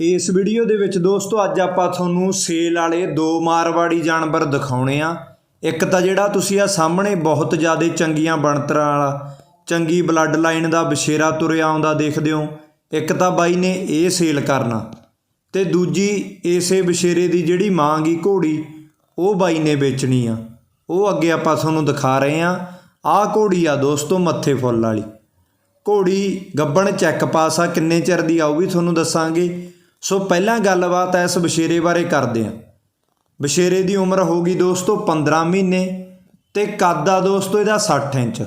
ਇਸ ਵੀਡੀਓ ਦੇ ਵਿੱਚ ਦੋਸਤੋ ਅੱਜ ਆਪਾਂ ਤੁਹਾਨੂੰ ਸੇਲ ਵਾਲੇ ਦੋ ਮਾਰਵਾੜੀ ਜਾਨਵਰ ਦਿਖਾਉਣੇ ਆ। ਇੱਕ ਤਾਂ ਜਿਹੜਾ ਤੁਸੀਂ ਆ ਸਾਹਮਣੇ ਬਹੁਤ ਜ਼ਿਆਦਾ ਚੰਗੀਆਂ ਬਣਤਰਾਂ ਵਾਲਾ, ਚੰਗੀ ਬਲੱਡ ਲਾਈਨ ਦਾ ਬਸ਼ੇਰਾ ਤੁਰਿਆ ਆਉਂਦਾ ਦੇਖਦੇ ਹੋ। ਇੱਕ ਤਾਂ ਬਾਈ ਨੇ ਇਹ ਸੇਲ ਕਰਨਾ ਤੇ ਦੂਜੀ ਇਸੇ ਬਸ਼ੇਰੇ ਦੀ ਜਿਹੜੀ ਮਾਂ ਗਈ ਘੋੜੀ, ਉਹ ਬਾਈ ਨੇ ਵੇਚਣੀ ਆ। ਉਹ ਅੱਗੇ ਆਪਾਂ ਤੁਹਾਨੂੰ ਦਿਖਾ ਰਹੇ ਆ। ਆਹ ਘੋੜੀ ਆ ਦੋਸਤੋ ਮੱਥੇ ਫੁੱਲ ਵਾਲੀ। ਘੋੜੀ ਗੱਬਣ ਚੈੱਕ ਪਾਸ ਆ, ਕਿੰਨੇ ਚਿਰ ਦੀ ਆਊ ਵੀ ਤੁਹਾਨੂੰ ਦੱਸਾਂਗੇ। ਸੋ ਪਹਿਲਾਂ ਗੱਲਬਾਤ ਐ ਇਸ ਬਸ਼ੇਰੇ ਬਾਰੇ ਕਰਦੇ ਹਾਂ ਬਸ਼ੇਰੇ ਦੀ ਉਮਰ ਹੋਗੀ ਦੋਸਤੋ 15 ਮਹੀਨੇ ਤੇ ਕੱਦ ਆ ਦੋਸਤੋ ਇਹਦਾ 60 ਇੰਚ।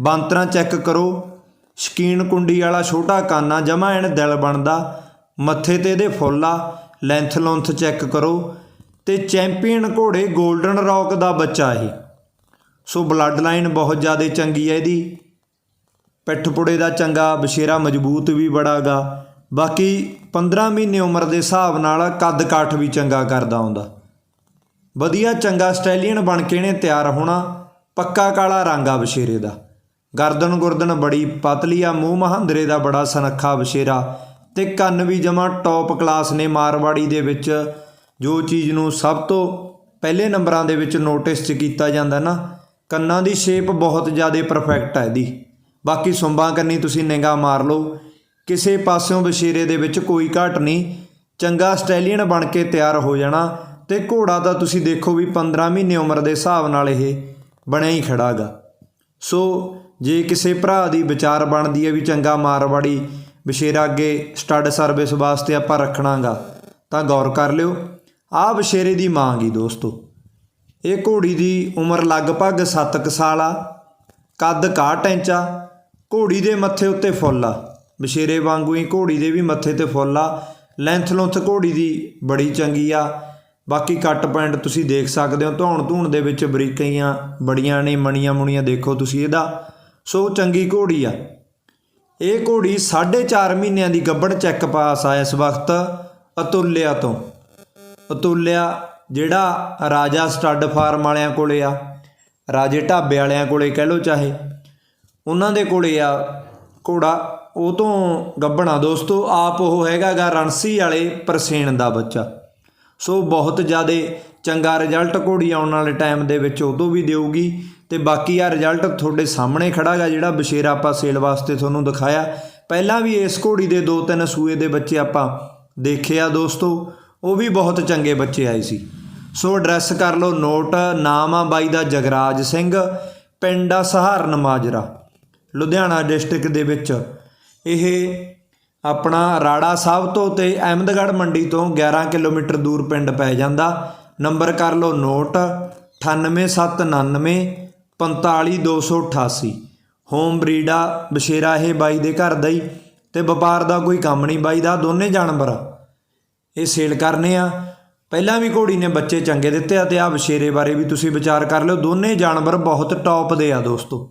ਬਾਂਤਰਾ ਚੈੱਕ ਕਰੋ। ਸ਼ਕੀਨ ਕੁੰਡੀ ਵਾਲਾ ਛੋਟਾ ਕਾਨਾ ਜਮਾ ਐਨ ਦਿਲ ਬਣਦਾ। ਮੱਥੇ ਤੇ ਇਹਦੇ ਫੁੱਲ ਆ। ਲੈਂਥ ਲੌਂਥ ਚੈੱਕ ਕਰੋ। ਤੇ ਚੈਂਪੀਅਨ ਘੋੜੇ 골ਡਨ ਰੌਕ ਦਾ ਬੱਚਾ ਇਹ। ਸੋ ਬਲੱਡ ਲਾਈਨ ਬਹੁਤ ਜ਼ਿਆਦਾ ਚੰਗੀ ਹੈ ਇਹਦੀ। ਪਿੱਠ ਪੁੜੇ ਦਾ ਚੰਗਾ ਬਸ਼ੇਰਾ ਮਜ਼ਬੂਤ ਵੀ ਬੜਾਗਾ ਬਾਕੀ 15 ਮਹੀਨੇ ਉਮਰ ਦੇ ਹਿਸਾਬ ਨਾਲ ਕੱਦ ਕਾਠ ਵੀ ਚੰਗਾ ਕਰਦਾ ਹੁੰਦਾ। ਵਧੀਆ ਚੰਗਾ ਸਟੈਲੀਅਨ ਬਣ ਕੇ ਇਹਨੇ ਤਿਆਰ ਹੋਣਾ, ਪੱਕਾ ਕਾਲਾ ਰੰਗ ਆ ਬਸ਼ੇਰੇ ਦਾ। ਗਰਦਨ ਗੁਰਦਨ ਬੜੀ ਪਤਲੀ ਆ, ਮੂੰਹ ਮਹਾਂਦਰੇ ਦਾ ਬੜਾ ਸਨੱਖਾ ਬਸ਼ੇਰਾ। ਤੇ ਕੰਨ ਵੀ ਜਮਾ ਟੌਪ ਕਲਾਸ ਨੇ ਮਾਰਵਾੜੀ ਦੇ ਵਿੱਚ। ਜੋ ਚੀਜ਼ ਨੂੰ ਸਭ ਤੋਂ ਪਹਿਲੇ ਨੰਬਰਾਂ ਦੇ ਵਿੱਚ ਨੋਟਿਸ ਚ ਕੀਤਾ ਜਾਂਦਾ ਨਾ, ਕੰਨਾਂ ਦੀ ਸ਼ੇਪ ਬਹੁਤ ਜ਼ਿਆਦਾ ਪਰਫੈਕਟ ਹੈ ਇਹਦੀ। ਬਾਕੀ ਸੁੰਬਾਂ ਕੰਨੀ ਤੁਸੀਂ ਨਿਗਾਹ ਮਾਰ ਲਓ। ਕਿਸੇ ਪਾਸਿਓਂ ਬਸ਼ੀਰੇ ਦੇ ਵਿੱਚ ਕੋਈ ਘਾਟ ਨਹੀਂ। ਚੰਗਾ ਸਟੈਲੀਅਨ ਬਣ ਕੇ ਤਿਆਰ ਹੋ ਜਾਣਾ ਤੇ ਘੋੜਾ ਤਾਂ ਤੁਸੀਂ ਦੇਖੋ ਵੀ 15 ਮਹੀਨੇ ਉਮਰ ਦੇ ਹਿਸਾਬ ਨਾਲ ਇਹ ਬਣਿਆ ਹੀ ਖੜਾਗਾ ਸੋ ਜੇ ਕਿਸੇ ਭਰਾ ਦੀ ਵਿਚਾਰ ਬਣਦੀ ਹੈ ਵੀ ਚੰਗਾ ਮਾਰਵਾੜੀ ਬਸ਼ੇਰਾ ਅੱਗੇ ਸਟੱਡ ਸਰਵਿਸ ਵਾਸਤੇ ਆਪਾਂ ਰੱਖਣਾਗਾ, ਤਾਂ ਗੌਰ ਕਰ ਲਿਓ। ਆਹ ਬਸ਼ੇਰੇ ਦੀ ਮਾਂ ਗਈ ਦੋਸਤੋ। ਇਹ ਘੋੜੀ ਦੀ ਉਮਰ ਲਗਭਗ 7 ਸਾਲ ਆ, ਕੱਦ 61 ਇੰਚ ਆ, ਘੋੜੀ ਦੇ ਮੱਥੇ ਉੱਤੇ ਫੁੱਲ ਆ। ਬਸ਼ੇਰੇ ਵਾਂਗੂ ਹੀ ਘੋੜੀ ਦੇ ਵੀ ਮੱਥੇ ਤੇ ਫੁੱਲ ਆ। ਲੈਂਥ ਲੁੰਥ ਘੋੜੀ ਦੀ ਬੜੀ ਚੰਗੀ ਆ। ਬਾਕੀ ਕੱਟ ਪੁਆਇੰਟ ਤੁਸੀਂ ਦੇਖ ਸਕਦੇ ਹੋ। ਧੌਣ ਧੂਣ ਦੇ ਵਿੱਚ ਬਰੀਕੀਆਂ ਬੜੀਆਂ ਨੇ, ਮਣੀਆਂ ਮੁਣੀਆਂ ਦੇਖੋ ਤੁਸੀਂ ਇਹਦਾ। ਸੋ ਚੰਗੀ ਘੋੜੀ ਆ। ਇਹ ਘੋੜੀ 4.5 ਮਹੀਨਿਆਂ ਦੀ ਗੱਭਣ ਚੈੱਕ ਪਾਸ ਆ ਇਸ ਵਕਤ ਅਤੁੱਲਿਆ ਤੋਂ। ਅਤੁੱਲਿਆ ਜਿਹੜਾ ਰਾਜਾ ਸਟੱਡ ਫਾਰਮ ਵਾਲਿਆਂ ਕੋਲੇ ਆ। ਰਾਜੇ ਢਾਬੇ ਵਾਲਿਆਂ ਕੋਲੇ ਕਹਿ ਲੋ ਚਾਹੇ। ਉਹਨਾਂ ਦੇ ਕੋਲੇ ਆ ਘੋੜਾ, ਉਹ ਤੋਂ ਗੱਭਣਾ ਦੋਸਤੋ, ਆਪ ਉਹ ਹੈਗਾਗਾ ਰਣਸੀ ਵਾਲੇ ਪਰਸੇਨ ਦਾ ਬੱਚਾ। ਸੋ ਬਹੁਤ ਜ਼ਿਆਦਾ ਚੰਗਾ ਰਿਜ਼ਲਟ ਘੋੜੀ ਆਉਣ ਵਾਲੇ ਟਾਈਮ ਦੇ ਵਿੱਚ ਉਦੋਂ ਵੀ ਦੇਊਗੀ। ਤੇ ਬਾਕੀ ਆ ਰਿਜ਼ਲਟ ਤੁਹਾਡੇ ਸਾਹਮਣੇ ਖੜਾਗਾ, ਜਿਹੜਾ ਬਸ਼ੇਰਾ ਆਪਾਂ ਸੇਲ ਵਾਸਤੇ ਤੁਹਾਨੂੰ ਦਿਖਾਇਆ। ਪਹਿਲਾਂ ਵੀ ਇਸ ਘੋੜੀ ਦੇ ਦੋ ਤਿੰਨ ਸੂਏ ਦੇ ਬੱਚੇ ਆਪਾਂ ਦੇਖੇ ਆ ਦੋਸਤੋ, ਉਹ ਵੀ ਬਹੁਤ ਚੰਗੇ ਬੱਚੇ ਆਏ ਸੀ। ਸੋ ਐਡਰੈਸ ਕਰ ਲਓ, ਨੋਟ, ਨਾਮ ਆ ਬਾਈ ਦਾ ਜਗਰਾਜ ਸਿੰਘ, ਪਿੰਡ ਆ ਸਹਾਰਨ ਮਾਜਰਾ। ਲੁਧਿਆਣਾ ਡਿਸਟ੍ਰਿਕਟ ਦੇ ਵਿੱਚ। ਇਹ ਆਪਣਾ ਰਾੜਾ ਸਾਹਿਬ ਤੋਂ ਤੇ ਅਹਿਮਦਗੜ੍ਹ ਮੰਡੀ ਤੋਂ 11 ਕਿਲੋਮੀਟਰ ਦੂਰ ਪਿੰਡ ਪੈ ਜਾਂਦਾ। ਨੰਬਰ ਕਰ ਲਓ ਨੋਟ 98799 45288 ਹੋਮ ਬਰੀਡਾ ਬਸ਼ੇਰਾ ਇਹ ਬਾਈ ਦੇ ਘਰ ਦਾ ਹੀ ਤੇ ਵਪਾਰ ਦਾ ਕੋਈ ਕੰਮ ਨਹੀਂ ਬਾਈ ਦਾ, ਦੋਨੇ ਜਾਨਵਰ। ਇਹ ਸੇਲ ਕਰਨੇ ਆ। ਪਹਿਲਾਂ ਵੀ ਘੋੜੀ ਨੇ ਬੱਚੇ ਚੰਗੇ ਦਿੱਤੇ ਆ ਤੇ ਆ ਬਸ਼ੇਰੇ ਬਾਰੇ ਵੀ ਤੁਸੀਂ ਵਿਚਾਰ ਕਰ ਲਿਓ। ਦੋਨੇ ਜਾਨਵਰ ਬਹੁਤ ਟੌਪ ਦੇ ਆ ਦੋਸਤੋ।